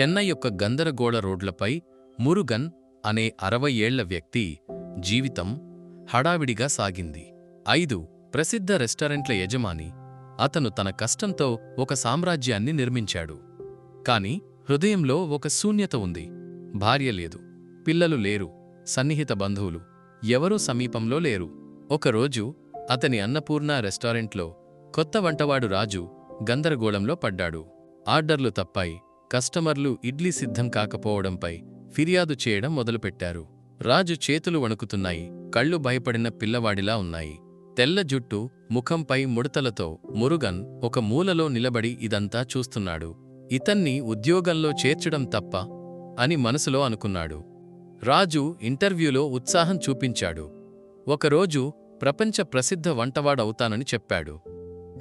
చెన్నై యొక్క గందరగోళ రోడ్లపై మురుగన్ అనే అరవై ఏళ్ళ వ్యక్తి జీవితం హడావిడిగా సాగింది. ఐదు ప్రసిద్ధ రెస్టారెంట్ల యజమాని అతను తన కష్టంతో ఒక సామ్రాజ్యాన్ని నిర్మించాడు. కాని హృదయంలో ఒక శూన్యత ఉంది. భార్య లేదు. పిల్లలు లేరు. సన్నిహిత బంధువులు ఎవరూ సమీపంలో లేరు. ఒకరోజు అతని అన్నపూర్ణ రెస్టారెంట్లో కొత్త వంటవాడు రాజు గందరగోళంలో పడ్డాడు. ఆర్డర్లు తప్పాయి. కస్టమర్లు ఇడ్లీ సిద్ధం కాకపోవడంపై ఫిర్యాదు చేయడం మొదలుపెట్టారు. రాజు చేతులు వణుకుతున్నాయి కళ్ళు భయపడిన పిల్లవాడిలా ఉన్నాయి. తెల్ల జుట్టు ముఖంపై ముడతలతో మురుగన్ ఒక మూలలో నిలబడి ఇదంతా చూస్తున్నాడు. ఇతన్ని ఉద్యోగంలో చేర్చడం తప్ప అని మనసులో అనుకున్నాడు. రాజు ఇంటర్వ్యూలో ఉత్సాహం చూపించాడు. ఒకరోజు ప్రపంచ ప్రసిద్ధ వంటవాడవుతానని చెప్పాడు.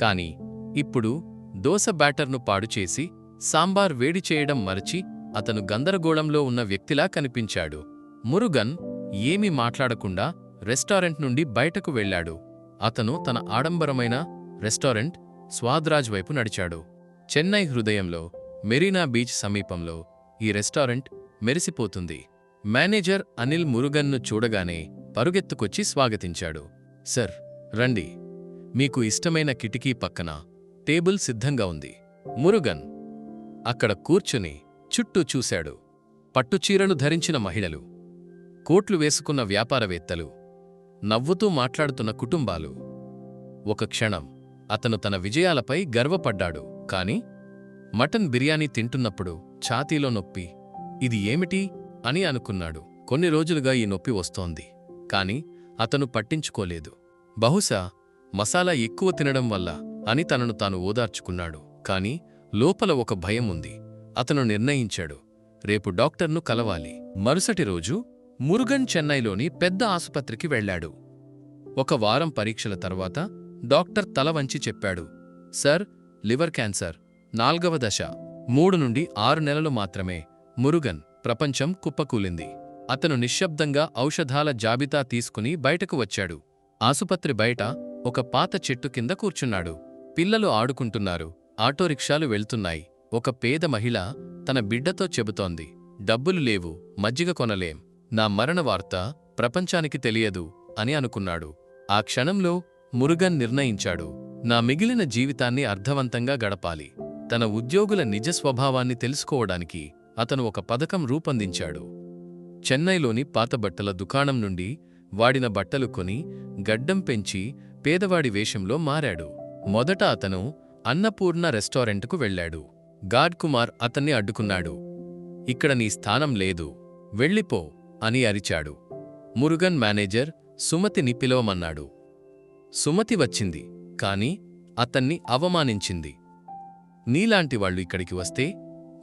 కాని ఇప్పుడు దోస బ్యాటర్ను పాడుచేసి సాంబార్ వేడి చేయడం మరచి అతను గందరగోళంలో ఉన్న వ్యక్తిలా కనిపించాడు. మురుగన్ ఏమీ మాట్లాడకుండా రెస్టారెంట్ నుండి బయటకు వెళ్ళాడు. అతను తన ఆడంబరమైన రెస్టారెంట్ స్వాద్రాజ్ వైపు నడిచాడు. చెన్నై హృదయంలో మెరీనా బీచ్ సమీపంలో ఈ రెస్టారెంట్ మెరిసిపోతుంది. మేనేజర్ అనిల్ మురుగన్ను చూడగానే పరుగెత్తుకొచ్చి స్వాగతించాడు. సర్ రండి. మీకు ఇష్టమైన కిటికీ పక్కన టేబుల్ సిద్ధంగా ఉంది. మురుగన్ అక్కడ కూర్చుని చుట్టూ చూశాడు. పట్టుచీరను ధరించిన మహిళలు కోట్లు వేసుకున్న వ్యాపారవేత్తలు నవ్వుతూ మాట్లాడుతున్న కుటుంబాలు. ఒక క్షణం అతను తన విజయాలపై గర్వపడ్డాడు. కాని మటన్ బిర్యానీ తింటున్నప్పుడు ఛాతీలో నొప్పి ఇది ఏమిటి అని అనుకున్నాడు. కొన్ని రోజులుగా ఈ నొప్పి వస్తోంది. కాని అతను పట్టించుకోలేదు. బహుశా మసాలా ఎక్కువ తినడం వల్ల అని తనను తాను ఓదార్చుకున్నాడు. కాని లోపల ఒక భయం ఉంది అతను నిర్ణయించాడు. రేపు డాక్టర్ను కలవాలి. మరుసటి రోజు మురుగన్ చెన్నైలోని పెద్ద ఆసుపత్రికి వెళ్ళాడు. ఒక వారం పరీక్షల తర్వాత డాక్టర్ తల వంచి చెప్పాడు. Sir liver cancer. నాల్గవ దశ. మూడు నుండి ఆరు నెలలు మాత్రమే. మురుగన్ ప్రపంచం కుప్పకూలింది. అతను నిశ్శబ్దంగా ఔషధాల జాబితా తీసుకుని బయటకు వచ్చాడు. ఆసుపత్రి బయట ఒక పాత చెట్టు కింద కూర్చున్నాడు. పిల్లలు ఆడుకుంటున్నారు. ఆటోరిక్షాలు వెళ్తున్నాయి. ఒక పేద మహిళ తన బిడ్డతో చెబుతోంది డబ్బులు లేవు మజ్జిగ కొనలేం నా మరణ వార్త ప్రపంచానికి తెలియదు అని అనుకున్నాడు. ఆ క్షణంలో మురుగన్ నిర్ణయించాడు నా మిగిలిన జీవితాన్ని అర్థవంతంగా గడపాలి. తన ఉద్యోగుల నిజ స్వభావాన్ని తెలుసుకోవడానికి అతను ఒక పథకం రూపొందించాడు. చెన్నైలోని పాత బట్టల దుకాణం నుండి వాడిన బట్టలు కొని గడ్డం పెంచి పేదవాడి వేషంలో మారాడు. మొదట అతను అన్నపూర్ణ రెస్టారెంట్కు వెళ్ళాడు. గాడ్ కుమార్ అతన్ని అడ్డుకున్నాడు. ఇక్కడ నీ స్థానం లేదు. వెళ్ళిపో అని అరిచాడు. మురుగన్ మేనేజర్ సుమతిని పిలవమన్నాడు. సుమతి వచ్చింది కాని అతన్ని అవమానించింది. నీలాంటి వాళ్ళు ఇక్కడికి వస్తే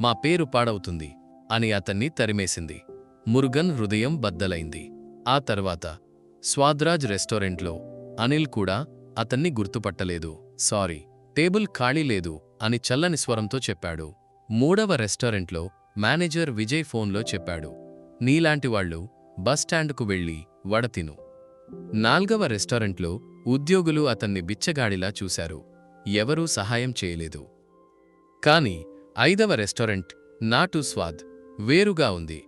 మా పేరు పాడవుతుంది అని అతన్ని తరిమేసింది. మురుగన్ హృదయం బద్దలైంది. ఆ తర్వాత స్వాద్రాజ్ రెస్టారెంట్లో అనిల్ కూడా అతన్ని గుర్తుపట్టలేదు. సారీ టేబుల్ ఖాళీ లేదు అని చల్లని స్వరంతో చెప్పాడు. మూడవ రెస్టారెంట్లో మేనేజర్ విజయ్ ఫోన్లో చెప్పాడు. నీలాంటివాళ్ళు బస్టాండ్కు వెళ్ళి వడతిను నాల్గవ రెస్టారెంట్లో ఉద్యోగులు అతన్ని బిచ్చగాడిలా చూశారు. ఎవరూ సహాయం చేయలేదు. కాని ఐదవ రెస్టారెంట్ నాటు స్వాద్ వేరుగా ఉంది.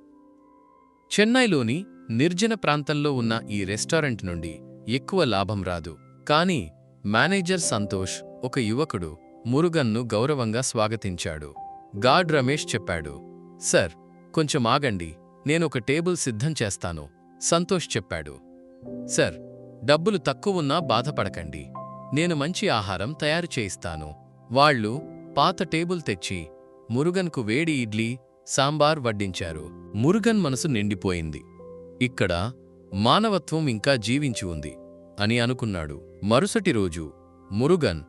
చెన్నైలోని నిర్జన ప్రాంతంలో ఉన్న ఈ రెస్టారెంట్ నుండి ఎక్కువ లాభం రాదు. కాని మేనేజర్ సంతోష్ ఒక యువకుడు మురుగన్ను గౌరవంగా స్వాగతించాడు. గాడ్ రమేష్ చెప్పాడు సర్ కొంచెం ఆగండి నేనొక టేబుల్ సిద్ధం చేస్తాను సంతోష్ చెప్పాడు. సర్ డబ్బులు తక్కువున్నా బాధపడకండి నేను మంచి ఆహారం తయారు చేయిస్తాను. వాళ్ళు పాత టేబుల్ తెచ్చి మురుగన్కు వేడి ఇడ్లీ సాంబార్ వడ్డించారు. మురుగన్ మనసు నిండిపోయింది. ఇక్కడ మానవత్వం ఇంకా జీవించి ఉంది అని అనుకున్నాడు. మరుసటి రోజు మురుగన్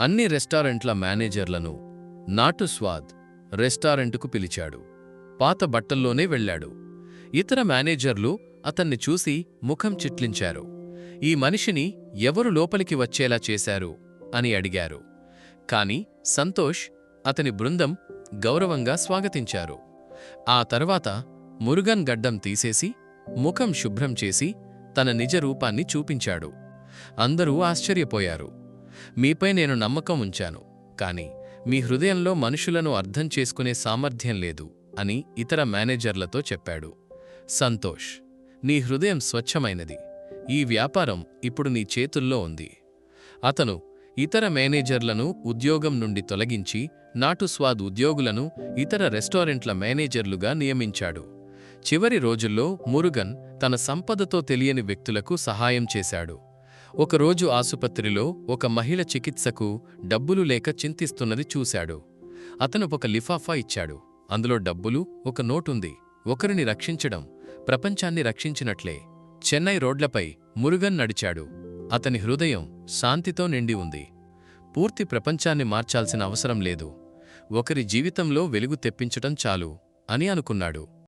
అన్ని రెస్టారెంట్ల మేనేజర్లను నాటు స్వాద్ రెస్టారెంటుకు పిలిచాడు. పాత బట్టల్లోనే వెళ్ళాడు. ఇతర మేనేజర్లు అతన్ని చూసి ముఖం చిట్లించారు. ఈ మనిషిని ఎవరు లోపలికి వచ్చేలా చేశారు అని అడిగారు. కాని సంతోష్ అతని బృందం గౌరవంగా స్వాగతించారు. ఆ తర్వాత మురుగన్ గడ్డం తీసేసి ముఖం శుభ్రం చేసి తన నిజ రూపాన్ని చూపించాడు. అందరూ ఆశ్చర్యపోయారు. మీపై నేను నమ్మకం ఉంచాను కాని మీ హృదయంలో మనుషులను అర్థం చేసుకునే సామర్థ్యం లేదు అని ఇతర మేనేజర్లతో చెప్పాడు. సంతోష్ నీ హృదయం స్వచ్ఛమైనది. ఈ వ్యాపారం ఇప్పుడు నీ చేతుల్లో ఉంది. అతను ఇతర మేనేజర్లను ఉద్యోగం నుండి తొలగించి నాటు స్వాద్ ఉద్యోగులను ఇతర రెస్టారెంట్ల మేనేజర్లుగా నియమించాడు. చివరి రోజుల్లో మురుగన్ తన సంపదతో తెలియని వ్యక్తులకు సహాయం చేశాడు. ఒకరోజు ఆసుపత్రిలో ఒక మహిళ చికిత్సకు డబ్బులు లేక చింతిస్తున్నది చూశాడు. అతను ఒక లిఫాఫా ఇచ్చాడు. అందులో డబ్బులు ఒక నోటుంది. ఒకరిని రక్షించడం ప్రపంచాన్ని రక్షించినట్లే. చెన్నై రోడ్లపై మురుగన్ నడిచాడు. అతని హృదయం శాంతితో నిండి ఉంది. పూర్తి ప్రపంచాన్ని మార్చాల్సిన అవసరం లేదు. ఒకరి జీవితంలో వెలుగు తెప్పించటం చాలు అని అనుకున్నాడు.